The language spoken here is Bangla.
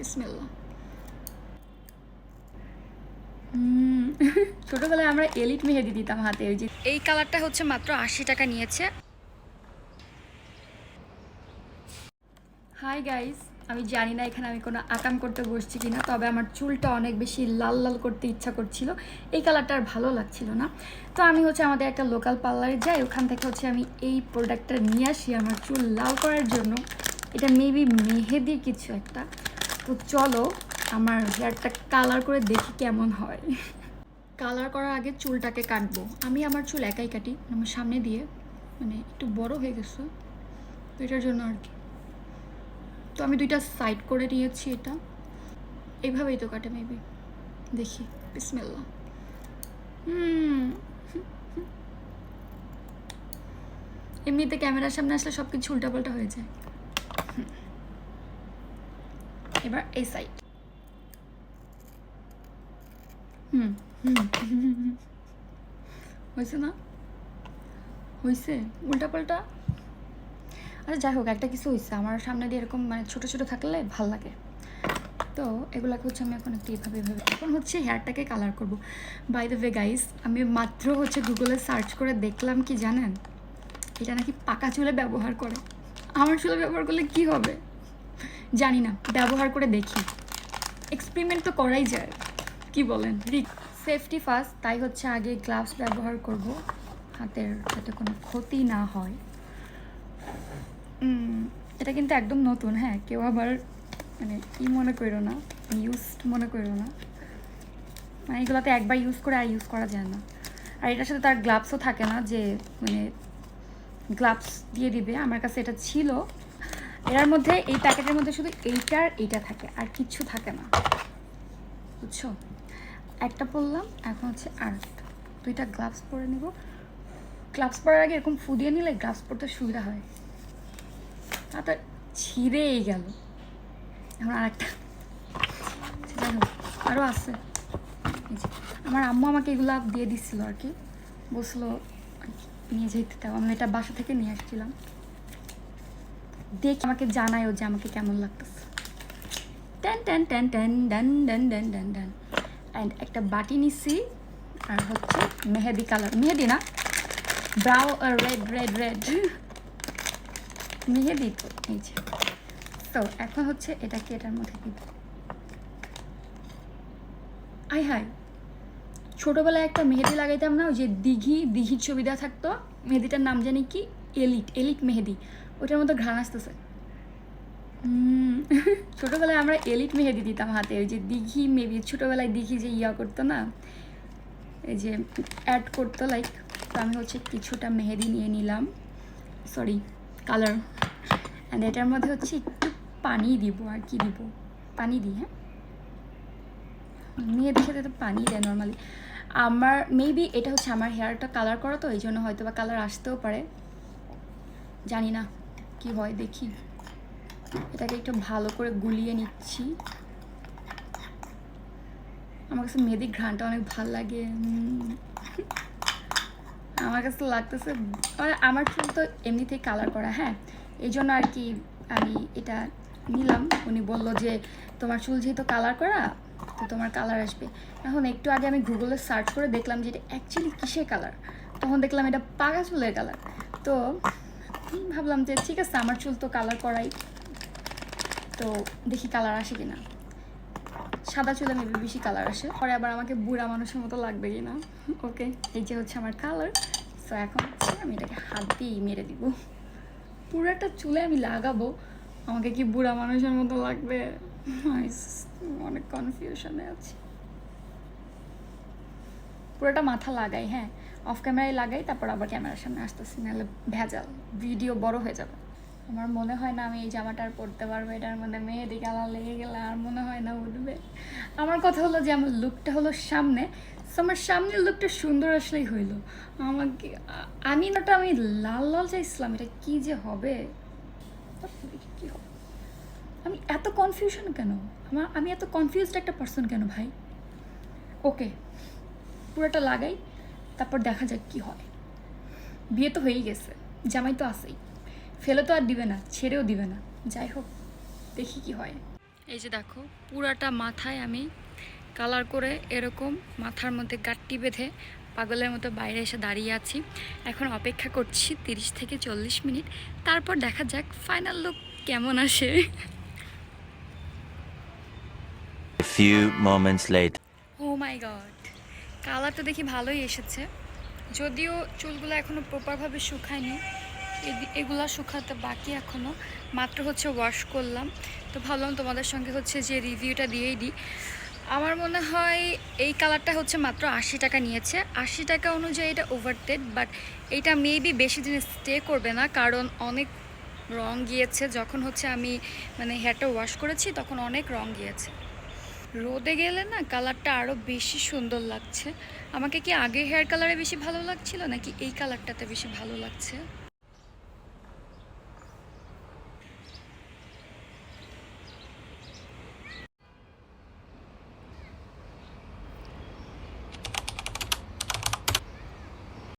বিসমিল্লা ছোটবেলায় আমরা এলিট মেহেদি দিতাম হাতে ওই যে। এই কালারটা হচ্ছে মাত্র আশি টাকা নিয়েছে। হাই গাইস আমি জানি না এখানে আমি কোনো আকাম করতে বসছি কিনা তবে আমার চুলটা অনেক বেশি লাল লাল করতে ইচ্ছা করছিল। এই কালারটা আর ভালো লাগছিল না। তো আমি হচ্ছে আমাদের একটা লোকাল পার্লারে যাই ওখান থেকে হচ্ছে আমি এই প্রোডাক্টটা নিয়ে আসি আমার চুল লাল করার জন্য। এটা মেবি মেহেদি কিছু একটা। তো চলো আমার হেয়ারটা কালার করে দেখি কেমন হয়। কালার করার আগে চুলটাকে কাটবো। আমি আমার চুল একাই কাটি, আমার সামনে দিয়ে মানে একটু বড় হয়ে গেছে, তো এটার জন্য আর কি। তো আমি দুইটা সাইড করে নিয়েছি এটা। এইভাবেই তো কাটে মেবি দেখি বিসমেল্লা হুম। এমনিতে ক্যামেরার সামনে আসলে সব কিছু উল্টাপাল্টা হয়ে যায়। এবার এই সাইড হুম হুম হয়েছে না? হয়েছে উল্টাপাল্টা? আচ্ছা যাই হোক, একটা কিছু হয়েছে আমার সামনে দিয়ে এরকম মানে ছোটো ছোটো থাকলে ভালো লাগে। তো এগুলাকে হচ্ছে আমি এখন একটু এইভাবে এইভাবে। এখন হচ্ছে হেয়ারটাকে কালার করব। বাই দ্য ওয়ে গাইস আমি মাত্র হচ্ছে গুগলে সার্চ করে দেখলাম কি জানেন? এটা নাকি পাকা চুলে ব্যবহার করে। আমার চুলে ব্যবহার করলে কি হবে? জানি না, ব্যবহার করে দেখি। এক্সপেরিমেন্ট তো করাই যায়, কি বলেন? রিক সেফটি ফার্স্ট তাই হচ্ছে আগে গ্লাভস ব্যবহার করব, হাতের যাতে কোনো ক্ষতি না হয়। এটা কিন্তু একদম নতুন হ্যাঁ কেউ আবার মানে ই মনে করো না ইউজড মনে করো না। মানে এগুলোতে একবার ইউজ করে আর ইউজ করা যায় না। আর এটার সাথে তার গ্লাভসও থাকে না যে মানে গ্লাভস দিয়ে দিবে। আমার কাছে এটা ছিল এটার মধ্যে, এই প্যাকেটের মধ্যে শুধু এইটা আর এইটা থাকে, আর কিচ্ছু থাকে না। বুঝছ? একটা পরলাম, এখন হচ্ছে আর দুইটা গ্লাভস পরে নিব। গ্লাভস পরার আগে এরকম ফুদিয়ে নিলে গ্লাভস পরতে সুবিধা হয়। তা তো ছিঁড়েই গেল। এখন আর একটা আরও আছে আমার আম্মু আমাকে এগুলো দিয়ে দিচ্ছিল আর কি। বসল নিয়ে যেতে আমি এটা বাসা থেকে নিয়ে আসছিলাম। দেখি আমাকে জানায়ও যে আমাকে কেমন লাগতেছে। Ten ten ten ten done done done done done and একটা বাটি নিচ্ছি আর হচ্ছে মেহেদি কালার। মেহেদি না, ব্রাউ রেড রেড রেড মেহেদি তো, এই যে। তো এখন হচ্ছে এটাকে এটার মধ্যে দিব আই হাই ছোটোবেলায় একটা মেহেদি লাগাইতাম না, ওই যে দিঘি, দিঘির ছবি দেওয়া থাকতো, মেহেদিটার নাম জানি কি? এলিট এলিট মেহেদি। ওটার মতো ঘ্রাণ আসতেছে। ছোটোবেলায় আমরা এলিট মেহেদি দিতাম হাতে, ওই যে দিঘি মেবি, ছোটোবেলায় দিঘি যে ইয়া করতো না, এই যে অ্যাড করতো লাইক তো আমি হচ্ছে কিছুটা মেহেদি নিয়ে নিলাম সরি কালার অ্যান্ড এটার মধ্যে হচ্ছে একটু পানি দিব, আর কি দিব? পানি দিই হ্যাঁ? মেয়েদের সাথে তো পানি দেয় নর্মালি আমার মেবি এটা হচ্ছে আমার হেয়ারটা কালার করা তো, এই জন্য হয়তো বা কালার আসতেও পারে। জানি না। কি হয় দেখি। এটাকে একটু ভালো করে গুলিয়ে নিচ্ছি। আমার কাছে মেহেদি ঘ্রানটা অনেক ভালো লাগে। আমার কাছে লাগতেছে মানে আমার চুল তো এমনিতেই কালার করা হ্যাঁ? এই জন্য আর কি আমি এটা নিলাম। উনি বলল যে, তোমার চুল যেহেতু কালার করা, তো তোমার কালার আসবে। এখন একটু আগে আমি গুগলে সার্চ করে দেখলাম যে এটা অ্যাকচুয়ালি কিসের কালার তখন দেখলাম এটা পাকা চুলের কালার তো ভাবলাম যে ঠিক আছে, আমার চুল তো কালার করাই। তো দেখি কালার আসে কিনা। সাদা চুলে মেবি বেশি কালার আসে। পরে আবার আমাকে বুড়া মানুষের মতো লাগবে কি না ওকে এই যে হচ্ছে আমার কালার সো এখন আমি এটাকে হাত দিয়েই মেরে দিব। পুরোটা চুলে আমি লাগাবো। আমাকে কি বুড়া মানুষের মতো লাগবে? অনেক কনফিউশনে আছি। পুরোটা মাথা লাগাই হ্যাঁ। অফ ক্যামেরায় লাগাই, তারপর আবার ক্যামেরার সামনে আসতেছি, নাহলে ভেজাল, ভিডিও বড় হয়ে যাবে। আমার মনে হয় না আমি এই জামাটা আর পরতে পারব, এটার মধ্যে মেহেদি কালার লেগে গেলে আর মনে হয় না উঠবে। আমার কথা হলো যে আমার লুকটা হলো সামনে আমার সামনের লুকটা সুন্দর আসলেই হইল। আমাকে, আমি নাটা আমি লাল লাল চাইছিলাম, এটা কি যে হবে? হবে? আমি এত কনফিউশন কেন? আমার, আমি এত কনফিউজড একটা পার্সন কেন ভাই? ওকে পুরোটা লাগাই। তারপর দেখা যাক কি হয়। বিয়ে তো হয়েই গেছে জামাই তো আছেই। ফেলে তো আর দিবে না ছেড়েও দিবে না। যাই হোক দেখি কি হয়। এই যে দেখো পুরাটা মাথায় আমি কালার করে এরকম মাথার মধ্যে গাট্টি বেঁধে পাগলের মতো বাইরে এসে দাঁড়িয়ে আছি। এখন অপেক্ষা করছি তিরিশ থেকে চল্লিশ মিনিট। তারপর দেখা যাক ফাইনাল লুক কেমন আসে। A few moments later. Oh my God তো দেখি ভালোই এসেছে। যদিও চুলগুলো এখনও প্রপারভাবে শুকায়নি এগুলা শুকাতে বাকি এখনও মাত্র হচ্ছে ওয়াশ করলাম। তো ভাবলাম তোমাদের সঙ্গে হচ্ছে যে রিভিউটা দিয়েই দিই। আমার মনে হয় এই কালারটা হচ্ছে মাত্র আশি টাকা নিয়েছে। আশি টাকা অনুযায়ী এটা ওভারটেড বাট এইটা মেবি বেশি দিন স্টে করবে না, কারণ অনেক রং গিয়েছে। যখন হচ্ছে আমি মানে হেয়ারটা ওয়াশ করেছি, তখন অনেক রং গিয়েছে। রোদে গেলে না কালারটা আরও বেশি সুন্দর লাগছে। আমাকে কি আগে হেয়ার কালারে বেশি ভালো লাগছিল নাকি এই কালারটাতে বেশি ভালো লাগছে?